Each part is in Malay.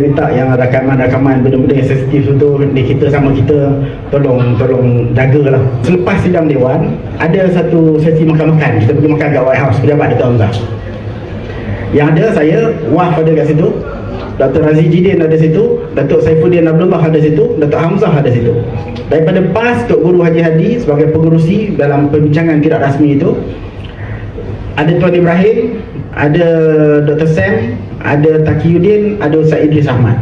Minta yang rakaman-rakaman benda-benda yang sensitif tu di kita sama kita tolong tolong jagalah. Selepas sidang dewan ada satu sesi makan-makan. Kita pergi makan kat White House pejabat Dato' Hamzah. Yang ada saya Wah ada kat situ. Dr. Razi Jidin ada situ, Datuk Saifuddin Abdullah ada situ, Datuk Hamzah ada situ. Daripada PAS Tok Guru Haji Hadi sebagai pengurusi dalam perbincangan tidak rasmi itu ada Tuan Ibrahim, ada Dr. Sam, ada Taqiyuddin, ada Ustaz Idris Ahmad.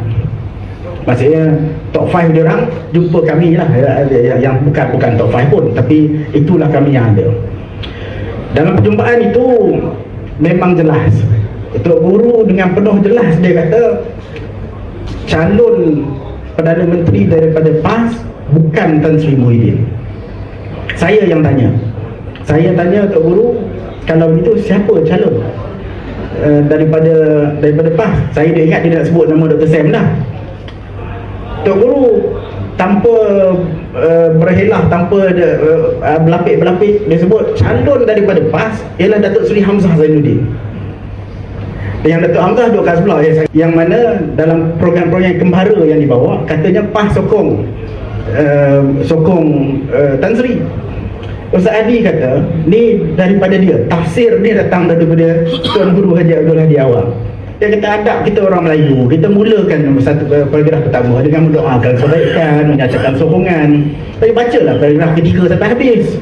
Maksudnya top 5 dia orang jumpa kami lah yang, yang bukan bukan top 5 pun tapi itulah kami yang ada. Dalam perjumpaan itu memang jelas Tok Guru dengan penuh jelas dia kata calon Perdana Menteri daripada PAS bukan Tan Sri Muhyiddin. Saya yang tanya. Saya tanya Tok Guru kalau begitu siapa calon uh, daripada daripada PAS? Saya dah ingat dia nak sebut nama Dr. Sam dah. Tok Guru tanpa uh, berhelah tanpa uh, berlapik-berlapik dia sebut calon daripada PAS ialah Datuk Seri Hamzah Zainuddin yang Datuk Hamzah duduk kat sebelah yang, yang mana dalam program-program kembara yang dibawa katanya PAS sokong uh, sokong uh, Tan Sri Ustaz Adi kata ni daripada dia tafsir ni datang daripada Tuan Guru Haji Abdul Hadi Awal. Dia kata adab kita orang Melayu kita mulakan satu paragraf pertama dengan mendoakan kebaikan menyatakan sokongan. Tapi bacalah paragraf ketiga sampai habis